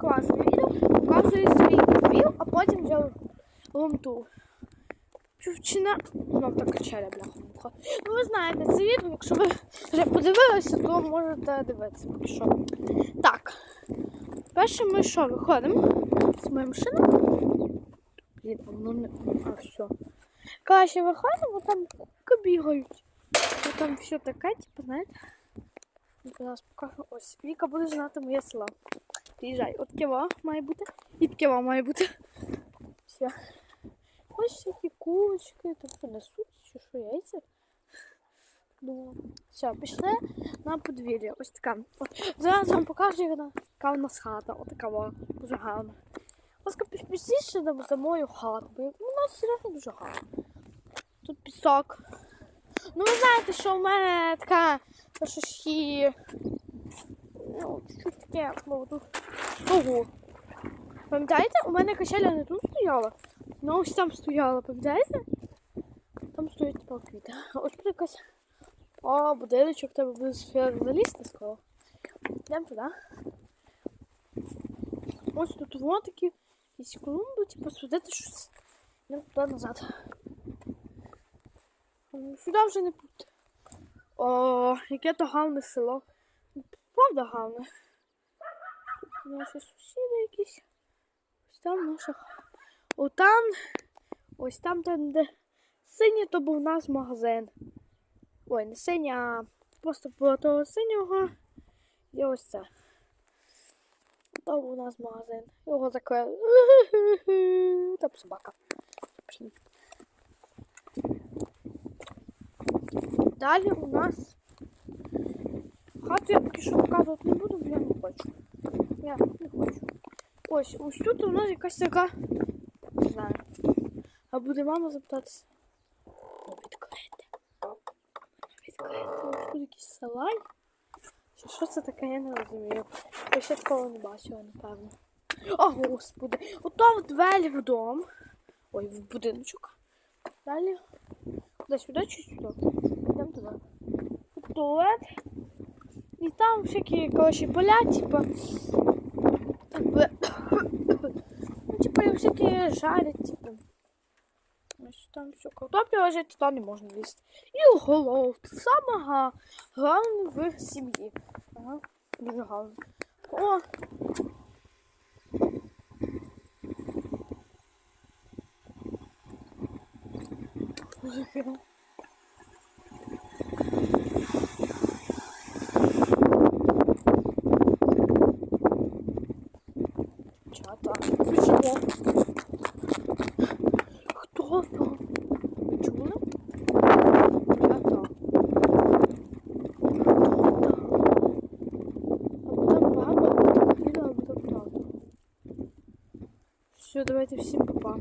класне відео, показую свій вів, а потім вже ломту. Чувчина, знов так качеля, бляха. Ну ви знаєте, це відео, якщо ви вже подивилися, то можете дивитися поки що. Так. Перше ми що, виходимо з моєї машини. Блін, воно не. А все. Краще виходимо, там кубки бігають. Ну, там все таке, типу, знаєте. Ну, Зараз покажу. Ось, Віка буде знати моє село. Приїжджай. От ківа має бути. І ківа має бути. Все. Ось такі кулочки, тут що несуть, чи що яйця. Думаю. Все, пішли на подвір'я. Ось така. От, зараз вам покажу, яка у нас хата. Отака вона. Дуже гарна. Ласка, пізніше за, мою хату. бо нас серйозно дуже гарно. Тут пісок. Ну, ви знаєте, що в мене така трошечки. Ну. Ого. Пам'ятаєте, у мене качеля не тут стояла, ну ось там стояла, пам'ятаєте? Там стоять типа квіти. Ось тут якась. О, будиночок, тебе буде залізти скоро. Йдемо туди. Ось тут вон такі якісь клумби, типу судити щось. Йдемо туди назад. Сюди вже не пути. О, яке то гарне село. Правда гарне. Наші сусіди якісь. Ось там наша. Отам. Ось там, там, де синій, то був наш магазин. Ой, не синій, а просто було того синього. І ось це. Був у нас магазин. Його закрили. Там собака. Далі у нас хату я поки що показувати не буду, бо я не хочу. Я не хочу. Ось, ось тут у нас якась така. Не знаю. А буде мама запитатися. Ну, відкрити. Відкрити. Ось тут якийсь салай. Що, що це таке, я не розумію. Я ще такого не бачила, напевно. О, господи. Ото двері в дом. Ой, в будиночок. Далі. Куди сюди чи сюди? Йдемо туди. Туалет. І там всякі, коротше, поля, типа. Ну, типа, і всякі жарять, типа. Ось там все картопля лежить, туди не можна лізти. І голов. Саме га- головне в сім'ї. Ага, дуже гарно. О! Музика. Чата. Ви чого? Хто там? Ви чули? Чата. Або там баба, або там діда, або там тато. Все, давайте всім па-па.